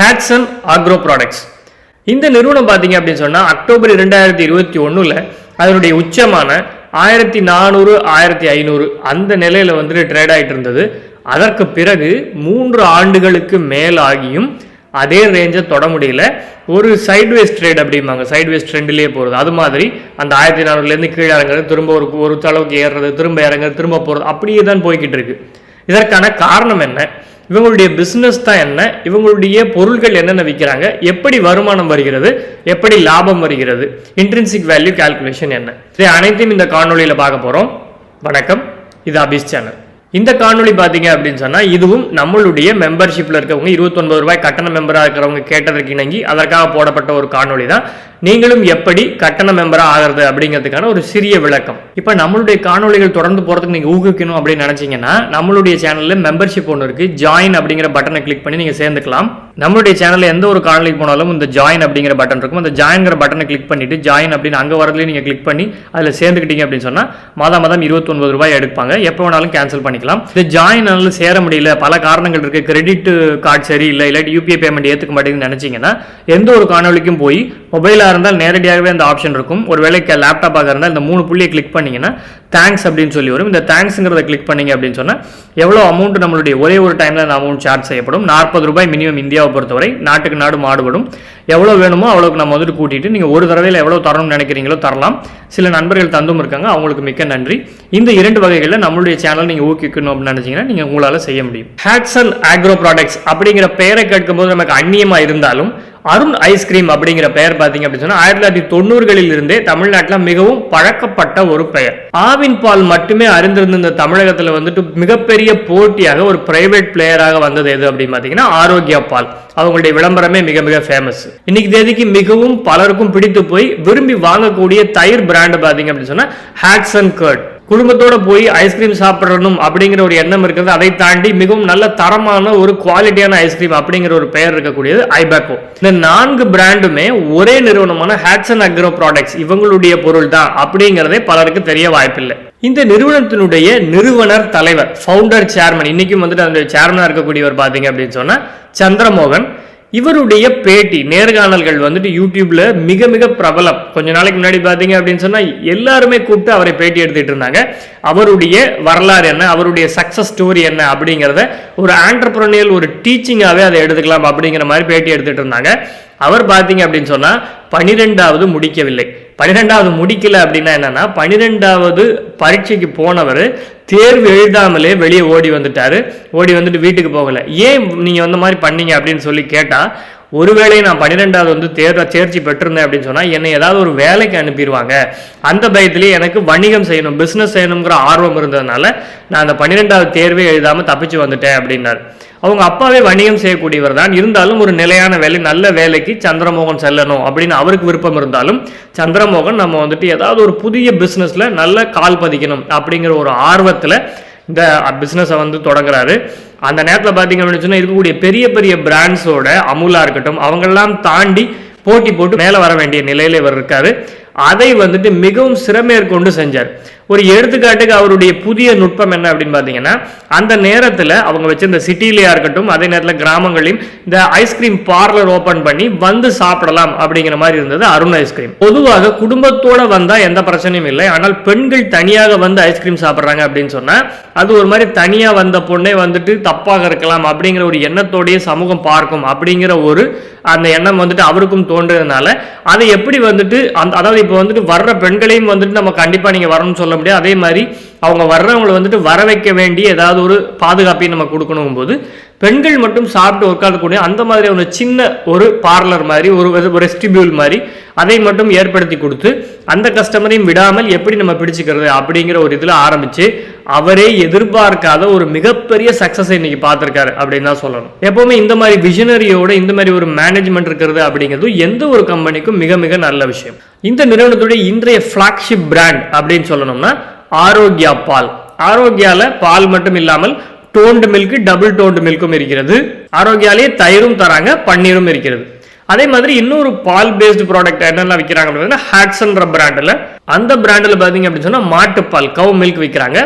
Hatsun agro products இந்த நிறுவனம் பார்த்தீங்க அப்படின்னு சொன்னால் அக்டோபர் இரண்டாயிரத்தி இருபத்தி ஒன்றில் அதனுடைய உச்சமான ஆயிரத்தி நானூறு ஆயிரத்தி ஐநூறு அந்த நிலையில் வந்துட்டு ட்ரேட் ஆகிட்டு இருந்தது. அதற்கு பிறகு மூன்று ஆண்டுகளுக்கு மேலாகியும் அதே ரேஞ்சை தொட முடியல. ஒரு சைட்வேஸ் ட்ரேட் அப்படிம்பாங்க. சைட்வேஸ் ட்ரெண்ட்லேயே போகிறது அது மாதிரி அந்த ஆயிரத்தி நானூறுலேருந்து கீழே இறங்குறது திரும்ப ஒரு ஒரு அளவுக்கு ஏறுறது திரும்ப இறங்குறது திரும்ப போகிறது அப்படியே தான் போய்கிட்டு இருக்கு. இதற்கான காரணம் என்ன? இவங்களுடைய பிஸ்னஸ் தான் என்ன? இவங்களுடைய பொருட்கள் என்னென்ன விற்கிறாங்க எப்படி வருமானம் வருகிறது? எப்படி லாபம் வருகிறது? இன்ட்ரென்சிக் வேல்யூ கால்குலேஷன் என்ன? இதை அனைத்தையும் இந்த காணொலியில் பார்க்க போகிறோம் வணக்கம். இது அபிஸ் சேனல் இந்த காணொளி பார்த்தீங்க அப்படின்னு சொன்னால் இதுவும் நம்மளுடைய மெம்பர்ஷிப்பில் இருக்கவங்க இருபத்தொன்பது ரூபாய் கட்டண மெம்பராக இருக்கிறவங்க கேட்டதற்கு இணங்கி அதற்காக போடப்பட்ட ஒரு காணொளி தான் நீங்களும் எப்படி கட்டண மெம்பராக ஆகிறது அப்படிங்கிறதுக்கான ஒரு சிறிய விளக்கம். இப்போ நம்மளுடைய காணொளிகள் தொடர்ந்து போகிறதுக்கு நீங்கள் ஊக்குவிக்கணும் அப்படின்னு நினச்சிங்கன்னா நம்மளுடைய சேனலில் மெம்பர்ஷிப் ஒன்று இருக்குது ஜாயின் அப்படிங்கிற பட்டனை கிளிக் பண்ணி நீங்கள் சேர்ந்துக்கலாம். நம்மளுடைய சேனலில் எந்த ஒரு காணொலிக்கு போனாலும் இந்த ஜாயின் அப்படிங்கிற பட்டன் இருக்கும். அந்த ஜாயின்கிற பட்டனை கிளிக் பண்ணிட்டு ஜாயின் அப்படின்னு அங்கே வரதுலேயும் நீங்கள் கிளிக் பண்ணி அதில் சேர்ந்துக்கிட்டீங்க அப்படின்னு சொன்னால் மாதம் மாதம் இருபத்தொன்பது ரூபாய் எடுப்பாங்க. எப்போ வேணாலும் கேன்சல் பண்ணிக்கலாம். இந்த ஜாயின் சேர முடியல பல காரணங்கள் இருக்குது கிரெடிட் கார்டு சரி இல்லை இல்லாட்டி யூபிஐ பேமெண்ட் ஏற்றுக்க மாட்டேங்குதுன்னு நினச்சிங்கன்னா எந்த ஒரு காணொலிக்கும் போய் மொபைலாக இருந்தால் நேரடியாகவே அந்த ஆப்ஷன் இருக்கும். ஒரு வேலைக்கு லேப்டாப்பாக இருந்தால் இந்த மூணு புள்ளியை கிளிக் பண்ணீங்கன்னா தேங்க்ஸ் அப்படின்னு சொல்லி வரும். இந்த தேங்க்ஸுங்கிறத கிளிக் பண்ணிங்க அப்படின்னு சொன்னால் எவ்வளோ அமௌண்ட் நம்மளுடைய ஒரே ஒரு டைமில் அந்த அமௌண்ட் சார்ஜ் செய்யப்படும்? நாற்பது ரூபாய் மினிமம் இந்தியாவை பொறுத்தவரை நாட்டுக்கு நாடு மாடுபடும். எவ்வளோ வேணுமோ அவ்வளோக்கு நம்ம வந்துட்டு கூட்டிட்டு நீங்கள் ஒரு தடவையில் எவ்வளோ தரணும்னு நினைக்கிறீங்களோ தரலாம். சில நண்பர்கள் தந்தும் இருக்காங்க அவங்களுக்கு மிக்க நன்றி. இந்த இரண்டு வகைகளில் நம்மளுடைய சேனல் நீங்கள் ஊக்கிக்கணும் அப்படின்னு நினச்சிங்கன்னா நீங்கள் உங்களால் செய்ய முடியும். ஹேட்சல் ஆக்ரோ ப்ராடக்ட்ஸ் அப்படிங்கிற பெயரை கேட்கும்போது நமக்கு அந்நியமாக இருந்தாலும் அருண் ஐஸ்கிரீம் அப்படிங்கிற பெயர் பார்த்தீங்க அப்படின்னு சொன்னா ஆயிரத்தி தொள்ளாயிரத்தி தொண்ணூறுகளில் இருந்தே தமிழ்நாட்டில் மிகவும் பழக்கப்பட்ட ஒரு பெயர். ஆவின் பால் மட்டுமே அறிந்திருந்த இந்த தமிழகத்தில் வந்துட்டு மிகப்பெரிய போட்டியாக ஒரு பிரைவேட் பிளேயராக வந்தது எது அப்படின்னு பார்த்தீங்கன்னா ஆரோக்கியா பால். அவங்களுடைய விளம்பரமே மிக மிக ஃபேமஸ் இன்னைக்கு தேதிக்கு மிகவும் பலருக்கும் பிடித்து போய் விரும்பி வாங்கக்கூடிய தயிர் பிராண்ட் பார்த்தீங்க அப்படின்னு சொன்னா ஹேட்ஸ் அண்ட் கர்ட் குடும்பத்தோடு போய் ஐஸ்கிரீம் சாப்பிடணும் அப்படிங்கிற ஒரு எண்ணம் இருக்கிறது அதை தாண்டி மிகவும் நல்ல தரமான ஒரு குவாலிட்டியான ஐஸ்கிரீம் அப்படிங்கிற ஒரு பெயர் இருக்கக்கூடியது ஐபேக்கோ இந்த நான்கு பிராண்டுமே ஒரே நிறுவனமான ஹேட்சன் அக்ரோ ப்ராடக்ட்ஸ் இவங்களுடைய பொருள் தான் அப்படிங்கிறதே பலருக்கு தெரிய வாய்ப்பில்லை. இந்த நிறுவனத்தினுடைய நிறுவனர் தலைவர் ஃபவுண்டர் சேர்மன் இன்னைக்கும் வந்துட்டு அந்த சேர்மனாக இருக்கக்கூடியவர் பார்த்தீங்க அப்படின்னு சொன்னால் சந்திரமோகன். இவருடைய பேட்டி நேர்காணல்கள் வந்துட்டு யூடியூப்ல மிக மிக பிரபலம். கொஞ்ச நாளைக்கு முன்னாடி பார்த்தீங்க அப்படின்னு சொன்னா எல்லாருமே கூப்பிட்டு அவரை பேட்டி எடுத்துட்டு இருந்தாங்க. அவருடைய வரலாறு என்ன அவருடைய சக்சஸ் ஸ்டோரி என்ன அப்படிங்கிறத ஒரு ஆண்டர்பிரனியல் ஒரு டீச்சிங்காகவே அதை எடுத்துக்கலாம் அப்படிங்கிற மாதிரி பேட்டி எடுத்துட்டு இருந்தாங்க. அவர் பார்த்தீங்க அப்படின்னு சொன்னா பனிரெண்டாவது முடிக்கவில்லை. பன்னிரெண்டாவது முடிக்கல அப்படின்னா என்னன்னா பன்னிரெண்டாவது பரீட்சைக்கு போனவர் தேர்வு எழுதாமலே வெளியே ஓடி வந்துட்டாரு. ஓடி வந்துட்டு வீட்டுக்கு போகலை. ஏன் நீங்கள் வந்த மாதிரி பண்ணீங்க அப்படின்னு சொல்லி கேட்டால் ஒருவேளை நான் பன்னிரெண்டாவது வந்து தேர்வை தேர்ச்சி பெற்றிருந்தேன் அப்படின்னு சொன்னால் என்னை ஏதாவது ஒரு வேலைக்கு அனுப்பிடுவாங்க அந்த பயத்திலேயே எனக்கு வணிகம் செய்யணும் பிஸ்னஸ் செய்யணுங்கிற ஆர்வம் இருந்ததுனால நான் அந்த பன்னிரெண்டாவது தேர்வே எழுதாமல் தப்பிச்சு வந்துட்டேன் அப்படின்னாரு. அவங்க அப்பாவே வணிகம் செய்யக்கூடியவர் தான். இருந்தாலும் ஒரு நிலையான வேலை நல்ல வேலைக்கு சந்திரமோகன் செல்லணும் அப்படின்னு அவருக்கு விருப்பம் இருந்தாலும் சந்திரமோகன் நம்ம வந்துட்டு ஏதாவது ஒரு புதிய பிஸ்னஸில் நல்ல கால் பதிக்கணும் அப்படிங்கிற ஒரு ஆர்வத்தில் இந்த பிஸ்னஸை வந்து தொடங்குறாரு. அந்த நேரத்தில் பார்த்தீங்க அப்படின்னு சொன்னால் இருக்கக்கூடிய பெரிய பெரிய பிராண்ட்ஸோட அமுலாக இருக்கட்டும் அவங்கெல்லாம் தாண்டி போட்டி போட்டு மேலே வர வேண்டிய நிலையில இவர் இருக்காரு. அதை வந்துட்டு மிகவும் சிறமேற்கொண்டு செஞ்சார். ஒரு எடுத்துக்காட்டுக்கு அவருடைய புதிய நுட்பம் என்ன அப்படின்னு பார்த்தீங்கன்னா அந்த நேரத்தில் அவங்க வச்சிருந்த சிட்டிலேயா இருக்கட்டும் அதே நேரத்தில் கிராமங்களையும் இந்த ஐஸ்கிரீம் பார்லர் ஓப்பன் பண்ணி வந்து சாப்பிடலாம் அப்படிங்கிற மாதிரி இருந்தது அருண் ஐஸ்கிரீம் பொதுவாக குடும்பத்தோட வந்தால் எந்த பிரச்சனையும் இல்லை. ஆனால் பெண்கள் தனியாக வந்து ஐஸ்கிரீம் சாப்பிட்றாங்க அப்படின்னு சொன்னால் அது ஒரு மாதிரி தனியாக வந்த பொண்ணே வந்துட்டு தப்பாக இருக்கலாம் அப்படிங்கிற ஒரு எண்ணத்தோடைய சமூகம் பார்க்கும் அப்படிங்கிற ஒரு அந்த எண்ணம் வந்துட்டு அவருக்கும் தோன்றதுனால அதை எப்படி வந்துட்டு அந்த அதாவது இப்போ வந்துட்டு வர்ற பெண்களையும் வந்துட்டு நம்ம கண்டிப்பாக நீங்கள் வரணும்னு சொல்ல முடியாது அதே மாதிரி அவங்க வர்றவங்களை வந்துட்டு வர வைக்க வேண்டிய ஏதாவது ஒரு பாதுகாப்பையும் நம்ம கொடுக்கணும் போது பெண்கள் மட்டும் சாப்பிட்டு உட்காரக்கூடிய அந்த மாதிரி ஒரு சின்ன ஒரு பார்லர் மாதிரி ஒரு ஒரு ரெஸ்டிபியூல் மாதிரி அதை மட்டும் ஏற்படுத்தி கொடுத்து அந்த கஸ்டமரையும் விடாமல் எப்படி நம்ம பிடிச்சிக்கிறது அப்படிங்கிற ஒரு இதில் ஆரம்பித்து அவரே எதிர்பார்க்காத ஒரு மிகப்பெரிய சக்ஸஸ் இன்னைக்கு பார்த்துருக்காரு அப்படின்னு தான் சொல்லணும். எப்பவுமே இந்த மாதிரி விஷனரியோட இந்த மாதிரி ஒரு மேனேஜ்மெண்ட் இருக்கிறது அப்படிங்கிறது எந்த ஒரு கம்பெனிக்கும் மிக மிக நல்ல விஷயம். இந்த நிறுவனத்துடைய இன்றைய ஃபிளாக்ஷிப் பிராண்ட் அப்படின்னு சொல்லணும்னா ஆரோக்கியா பால். ஆரோக்கியால பால் மட்டும் இல்லாமல் டோன்டு மில்க் டபுள் டோன்டு மில்க்கும் இருக்கிறது. ஆரோக்கியாலேயே தயிரும் தராங்க பன்னீரும் இருக்கிறது. அதே மாதிரி இன்னொரு பால் பேஸ்டு ப்ராடக்ட் என்னெல்லாம் விற்கிறாங்க அப்படின்னா ஹேட்ஸ்ன்ற பிராண்டில் அந்த பிராண்டில் பார்த்தீங்க அப்படின்னு சொன்னால் மாட்டுப்பால் கவு மில்க் விற்கிறாங்க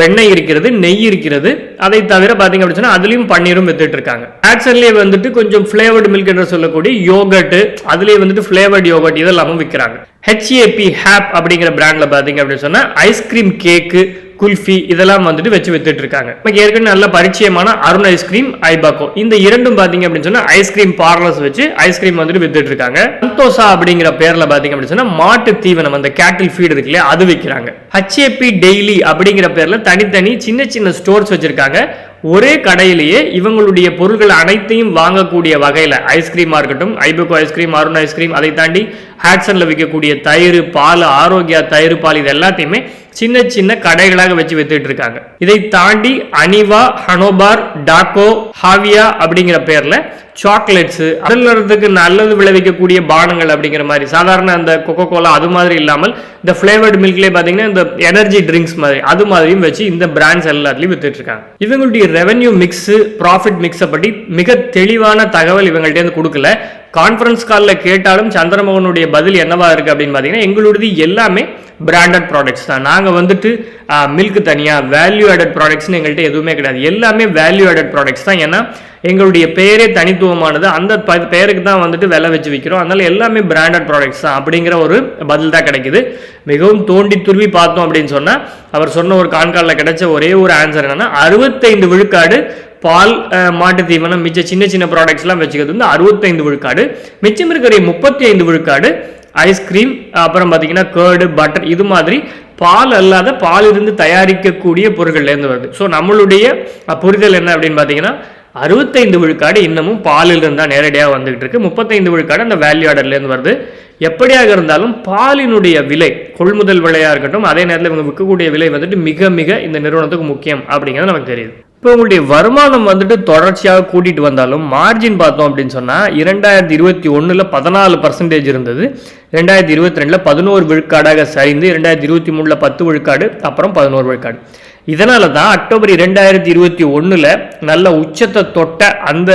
வெண்ணெய் இருக்கிறது நெய் இருக்கிறது. அதை தவிர பார்த்தீங்க அப்படின்னு சொன்னால் அதுலேயும் பன்னீரும் வித்துட்டு இருக்காங்க. ஆக்சன்லேயே வந்துட்டு கொஞ்சம் ஃப்ளேவர்டு மில்க் என்று சொல்லக்கூடிய யோகர்ட் அதுலேயே வந்துட்டு ஃப்ளேவர்டு யோகர்ட் இதெல்லாமும் விற்கிறாங்க ஹெச்ஏபி ஹேப் அப்படிங்கிற பிராண்டில் பார்த்தீங்க அப்படின்னு சொன்னால் ஐஸ்கிரீம் கேக்கு குல்ஃபி இதெல்லாம் வந்துட்டு வச்சு வித்துட்டு இருக்காங்க. நமக்கு ஏற்கனவே நல்ல பரிச்சயமான அருண் ஐஸ்கிரீம் ஐபாக்கோ. இந்த இரண்டும் பாத்தீங்க அப்படின்னு சொன்னா ஐஸ்கிரீம் பார்லர்ஸ் வச்சு ஐஸ்கிரீம் வந்துட்டு வித்துட்டு இருக்காங்க. சந்தோஷா அப்படிங்கிற பேர்ல பாத்தீங்க அப்படின்னு சொன்னா மாட்டு தீவனம் அந்த கேட்டில் ஃபீட் இருக்கு இல்லையா? அது விற்கிறாங்க ஹச்ஏபி டெய்லி அப்படிங்கிற பேரில் தனித்தனி சின்ன சின்ன ஸ்டோர்ஸ் வச்சிருக்காங்க. ஒரே கடையிலேயே இவங்களுடைய பொருட்கள் அனைத்தையும் வாங்கக்கூடிய வகையில் ஐஸ்கிரீமாக இருக்கட்டும் ஐபுக்கோ ஐஸ்கிரீம் அருண் ஐஸ்கிரீம் அதை தாண்டி ஹேட்சனில் விற்கக்கூடிய தயிர் பால் ஆரோக்கியா தயிர் பால் இது எல்லாத்தையுமே சின்ன சின்ன கடைகளாக வச்சு வித்துட்டு இருக்காங்க. இதை தாண்டி அனிவா ஹனோபார் டாக்கோ ஹாவியா அப்படிங்கிற பேர்ல சாக்லேட்ஸ் அதுலறதுக்கு நல்லது விளைவிக்கக்கூடிய பானங்கள் அப்படிங்கிற மாதிரி சாதாரண அந்த கொக்கோ கோலா அது மாதிரி இல்லாமல் இந்த ஃபிளேவர்டு மில்க்லேயே பார்த்தீங்கன்னா இந்த எனர்ஜி ட்ரிங்க்ஸ் மாதிரி அது மாதிரியும் வச்சு இந்த பிராண்ட்ஸ் எல்லாத்துலையும் வித்துட்டு இருக்காங்க. இவங்களுடைய ரெவென்யூ மிக்ஸு ப்ராஃபிட் மிக்ஸை பற்றி மிக தெளிவான தகவல் இவங்கள்ட்டேருந்து கொடுக்கல. கான்ஃபரன்ஸ் காலில் கேட்டாலும் சந்திரமோகனுடைய பதில் என்னவா இருக்குது அப்படின்னு பார்த்தீங்கன்னா எங்களுடைய எல்லாமே பிராண்டட் ப்ராடக்ட்ஸ் தான். நாங்கள் வந்துட்டு மில்க் தனியாக வேல்யூ ஆடட் ப்ராடக்ட்ஸ்னு எங்கள்கிட்ட எதுவுமே கிடையாது. எல்லாமே வேல்யூ ஆடட் ப்ராடக்ட்ஸ் தான். ஏன்னா எங்களுடைய பெயரே தனித்துவமானது. அந்த ப- பெயருக்கு தான் வந்துட்டு விலை வச்சு விற்கிறோம் அதனால எல்லாமே பிராண்டட் ப்ராடக்ட்ஸ் தான் அப்படிங்கிற ஒரு பதில் தான் கிடைக்குது. மிகவும் தோண்டி துருவி பார்த்தோம் அப்படின்னு சொன்னால் அவர் சொன்ன ஒரு கான்காலில் கிடைச்ச ஒரே ஒரு ஆன்சர் என்னென்னா அறுபத்தைந்து விழுக்காடு பால் மாட்டு தீவனம் மிச்ச சின்ன சின்ன ப்ராடக்ட்ஸ்லாம் வச்சுக்கிறது வந்து அறுபத்தைந்து விழுக்காடு. மிச்சம் இருக்கிற முப்பத்தி ஐந்து விழுக்காடு ஐஸ்கிரீம் அப்புறம் பார்த்தீங்கன்னா கேர்டு பட்டர் இது மாதிரி பால் அல்லாத பால் இருந்து தயாரிக்கக்கூடிய பொருட்கள்லேருந்து வருது. ஸோ நம்மளுடைய புரிதல் என்ன அப்படின்னு பார்த்தீங்கன்னா அறுபத்தைந்து விழுக்காடு இன்னமும் பாலில் தான் நேரடியாக வந்துகிட்டு இருக்கு. முப்பத்தைந்து விழுக்காடு அந்த வேல்யூ ஆர்டர்லேருந்து வருது. எப்படியாக இருந்தாலும் பாலினுடைய விலை கொள்முதல் விலையாக இருக்கட்டும் அதே நேரத்தில் இவங்க விற்கக்கூடிய விலை வந்துட்டு மிக மிக இந்த நிறுவனத்துக்கு முக்கியம் அப்படிங்கிறது நமக்கு தெரியுது. இப்போ உங்களுடைய வருமானம் வந்துட்டு தொடர்ச்சியாக கூட்டிட்டு வந்தாலும் மார்ஜின் பார்த்தோம் அப்படின்னு சொன்னால் இரண்டாயிரத்தி இருபத்தி ஒன்றில் பதினாலு பர்சன்டேஜ் இருந்தது. ரெண்டாயிரத்தி இருபத்தி ரெண்டில் பதினோரு விழுக்காடாக சரிந்து இரண்டாயிரத்தி இருபத்தி மூணில் பத்து விழுக்காடு அப்புறம் பதினோரு விழுக்காடு. இதனால தான் அக்டோபர் இரண்டாயிரத்தி இருபத்தி ஒன்றில் நல்ல உச்சத்தை தொட்ட அந்த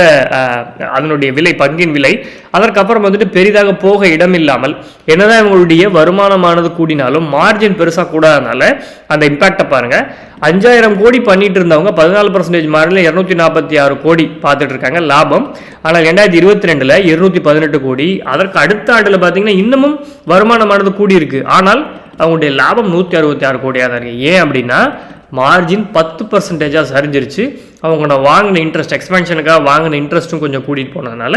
அதனுடைய விலை பங்கின் விலை. அதற்கப்புறம் வந்துட்டு பெரிதாக போக இடமில்லாமல் என்னதான் இவங்களுடைய வருமானமானது கூடினாலும் மார்ஜின் பெருசாக கூடாதனால அந்த இம்பேக்டை பாருங்கள் அஞ்சாயிரம் கோடி பண்ணிட்டு இருந்தவங்க பதினாலு பர்சன்டேஜ் மாறில் இரநூத்தி நாற்பத்தி ஆறு கோடி பார்த்துட்டு இருக்காங்க லாபம். ஆனால் ரெண்டாயிரத்தி இருபத்தி ரெண்டில் இருநூத்தி பதினெட்டு கோடி. அதற்கு அடுத்த ஆண்டில் பார்த்தீங்கன்னா இன்னமும் வருமானமானது கூடி இருக்கு ஆனால் அவங்களுடைய லாபம் நூற்றி அறுபத்தி ஆறு கோடியாக தான் இருக்குது ஏன் அப்படின்னா மார்ஜின் பத்து பர்சன்டேஜாக சரிஞ்சிருச்சு. அவங்க நான் வாங்கின இன்ட்ரெஸ்ட் எக்ஸ்பென்ஷனுக்காக வாங்கின இன்ட்ரெஸ்ட்டும் கொஞ்சம் கூட்டிகிட்டு போனதுனால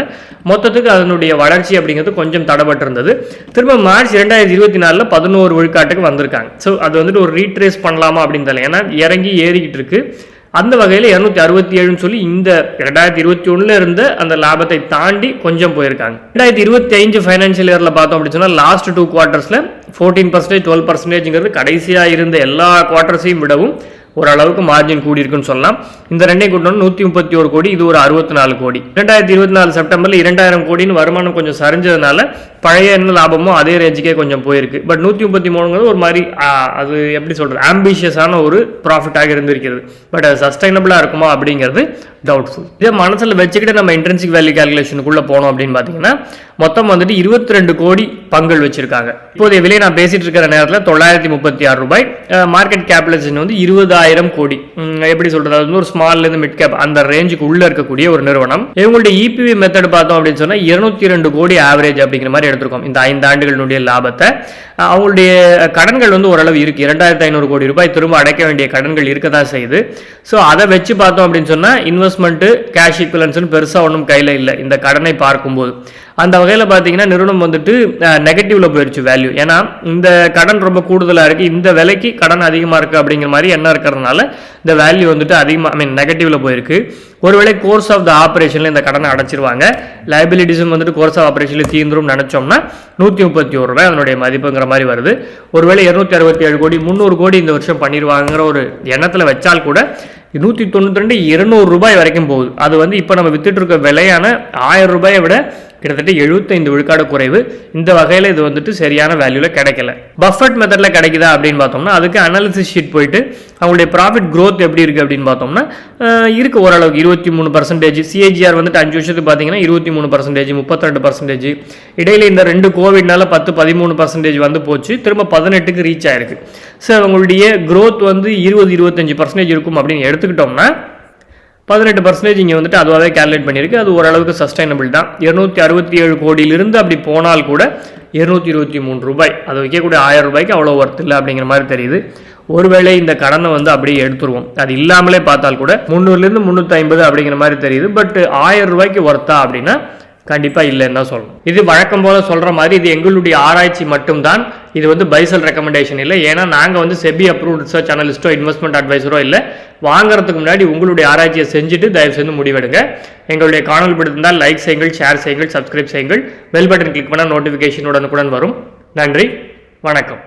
மொத்தத்துக்கு அதனுடைய வளர்ச்சி அப்படிங்கிறது கொஞ்சம் தடப்பட்டிருந்தது திரும்ப மார்ச் ரெண்டாயிரத்தி இருபத்தி நாலில் பதினோரு விழுக்காட்டுக்கு வந்திருக்காங்க. ஸோ அது வந்துட்டு ஒரு ரீட்ரேஸ் பண்ணலாமா அப்படின்னு தெரியல ஏன்னா இறங்கி ஏறிக்கிட்டு இருக்குது அந்த வகையில் இரநூத்தி அறுபத்தி ஏழுன்னு சொல்லி இந்த ரெண்டாயிரத்தி இருபத்தி ஒன்றில் இருந்த அந்த லாபத்தை தாண்டி கொஞ்சம் போயிருக்காங்க. ரெண்டாயிரத்தி இருபத்தி ஐந்து ஃபைனான்ஷியல் இயரில் பார்த்தோம் அப்படின்னு சொன்னால் லாஸ்ட் டூ குவார்ட்டர்ஸில் ஃபோர்டீன் பர்சன்டேஜ் டுவெல் பர்சன்டேஜ்ங்கிறது கடைசியாக இருந்த எல்லா குவார்ட்டர்ஸையும் விடவும் ஓரளவுக்கு மார்ஜின் கூடி இருக்குன்னு சொல்லலாம். இந்த ரெண்டையும் கூட்டணும் நூற்றி முப்பத்தி ஒரு கோடி இது ஒரு அறுபத்தி நாலு கோடி. ரெண்டாயிரத்தி இருபத்தி நாலு செப்டம்பரில் இரண்டாயிரம் கோடின்னு வருமானம் கொஞ்சம் சரிஞ்சதுனால பழைய என்ன லாபமோ அதே ரேஞ்சுக்கே கொஞ்சம் போயிருக்கு. பட் நூற்றி முப்பத்தி மூணுங்கிறது ஒரு மாதிரி அது எப்படி சொல்கிறது ஆம்பிஷியஸான ஒரு ப்ராஃபிட்டாக இருந்திருக்கிறது. பட் அது சஸ்டைனபிளாக இருக்குமா அப்படிங்கிறது டவுட்ஃபுல் இதே மனசில் வச்சுக்கிட்டு நம்ம இன்ட்ரென்சிக் வேல்யூ கால்குலேஷனுக்குள்ளே போனோம் அப்படின்னு பார்த்தீங்கன்னா மொத்தம் வந்துட்டு இருபத்தி ரெண்டு கோடி பங்குகள் வச்சுருக்காங்க. இப்போதைய விலை நான் பேசிகிட்டு இருக்கிற நேரத்தில் தொள்ளாயிரத்தி முப்பத்தி ஆறு ரூபாய். மார்க்கெட் கேபிடலைசேஷன் வந்து இருபதாயிரம் கோடி. எப்படி சொல்கிறது அது வந்து ஒரு ஸ்மால்லேருந்து மிட் கேப் அந்த ரேஞ்சுக்கு உள்ளே இருக்கக்கூடிய ஒரு நிறுவனம். இவங்களுடைய இபிவி மெத்தட் பார்த்தோம் அப்படின்னு சொன்னால் இருநூத்தி ரெண்டு கோடி ஆவரேஜ் அப்படிங்கிற மாதிரி எடுத்திருக்கோம். இந்த ஐந்து ஆண்டுகளினுடைய லாபத்தை அவங்களுடைய கடன்கள் வந்து ஓரளவு இருக்கு. இரண்டாயிரத்தி ஐநூறு கோடி ரூபாய் திரும்ப அடைக்க வேண்டிய கடன்கள் இருக்க தான் செய்யுது. ஸோ அதை வச்சு பார்த்தோம் அப்படின்னு சொன்னா இன்வெஸ்ட்மெண்ட் கேஷ் ஈக்குவலன்ஸ்னு பெருசா ஒன்றும் கையில இல்லை. இந்த கடனை பார்க்கும்போது. அந்த வகையில் பார்த்தீங்கன்னா நிறுவனம் வந்துட்டு நெகட்டிவ்ல போயிடுச்சு வேல்யூ ஏன்னா இந்த கடன் ரொம்ப கூடுதலாக இருக்குது இந்த விலைக்கு கடன் அதிகமாக இருக்குது அப்படிங்கிற மாதிரி எண்ணம் இருக்கிறதுனால இந்த வேல்யூ வந்துட்டு அதிகமாக ஐ மீன் நெகட்டிவ்ல போயிருக்கு. ஒருவேளை கோர்ஸ் ஆஃப் த ஆப்ரேஷனில் இந்த கடனை அடைச்சிருவாங்க. லைபிலிட்டிஸும் வந்துட்டு கோர்ஸ் ஆஃப் ஆப்ரேஷனில் தீர்ந்துரும் நினச்சோம்னா நூற்றி முப்பத்தி ஒரு ரூபாய் அதனுடைய மதிப்புங்கிற மாதிரி வருது. ஒருவேளை இருநூத்தி அறுபத்தி ஏழு கோடி முந்நூறு கோடி இந்த வருஷம் பண்ணிடுவாங்கிற ஒரு எண்ணத்தில் வச்சால் கூட நூற்றி தொண்ணூற்றி ரெண்டு இருநூறு ரூபாய் வரைக்கும் போகுது. அது வந்து இப்போ நம்ம வித்துட்டு இருக்க விலையான ஆயிரம் ரூபாயை விட கிட்டத்தட்ட எழுபத்தைந்து விழுக்காடு குறைவு. இந்த வகையில் இது வந்துட்டு சரியான வேல்யூவில் கிடைக்கல. பஃபட் மெத்தடில் கிடைக்குதா அப்படின்னு பார்த்தோம்னா அதுக்கு அனாலிசிஸ் ஷீட் போயிட்டு அவங்களுடைய ப்ராஃபிட் க்ரோத் எப்படி இருக்குது அப்படின்னு பார்த்தோம்னா அஹ், இருக்கு ஓரளவுக்கு. இருபத்தி மூணு பர்சன்டேஜ் சிஏஜிஆர் வந்துட்டு அஞ்சு வருஷத்துக்கு பார்த்தீங்கன்னா இருபத்தி மூணு பர்சன்டேஜ் முப்பத்திரெண்டு பர்சன்டேஜ் இடையில இந்த ரெண்டு கோவிட்னால பத்து பதிமூணு பர்சன்டேஜ் வந்து போச்சு. திரும்ப பதினெட்டுக்கு ரீச் ஆயிருக்கு. ஸோ அவங்களுடைய க்ரோத் வந்து இருபது இருபத்தஞ்சு பர்சன்டேஜ் இருக்கும் அப்படின்னு எடுத்துக்கிட்டோம்னா பதினெட்டு பர்சன்டேஜ் இங்கே வந்துட்டு அதுவாகவே கேல்குலேட் பண்ணியிருக்கு. அது ஓரளவுக்கு சஸ்டைனபிள் தான். இரநூத்தி அறுபத்தி ஏழு கோடியிலிருந்து அப்படி போனால் கூட இருநூத்தி இருபத்தி மூணு ரூபாய். அது வைக்கக்கூடிய ஆயிரம் ரூபாய்க்கு அவ்வளோ ஒர்த் இல்லை அப்படிங்கிற மாதிரி தெரியுது. ஒருவேளை இந்த கடனை வந்து அப்படியே எடுத்துருவோம். அது இல்லாமலே பார்த்தால் கூட முந்நூறுலேருந்து முந்நூற்றி ஐம்பது அப்படிங்கிற மாதிரி தெரியுது. பட் ஆயிரம் ரூபாய்க்கு ஒர்த்தா அப்படின்னா கண்டிப்பாக இல்லைன்னு தான் சொல்லணும். இது வழக்கம் போல் சொல்கிற மாதிரி இது எங்களுடைய ஆராய்ச்சி மட்டும்தான். இது வந்து பைசல் ரெக்கமெண்டேஷன் இல்லை. ஏன்னா நாங்கள் வந்து செபி அப்ரூவ்ட் ரிசர்ச் அனலிஸ்ட்டோ இன்வெஸ்ட்மெண்ட் அட்வைஸரோ இல்லை. வாங்குறதுக்கு முன்னாடி உங்களுடைய ஆராய்ச்சியை செஞ்சுட்டு தயவு செய்து முடிவெடுங்க. எங்களுடைய காணொலி பிடித்திருந்தால் லைக் செய்யுங்கள் ஷேர் செய்யுங்கள் சப்ஸ்கிரைப் செய்யுங்கள். பெல் பட்டன் கிளிக் பண்ணால் நோட்டிஃபிகேஷன் உடனுக்குடன் வரும். நன்றி வணக்கம்.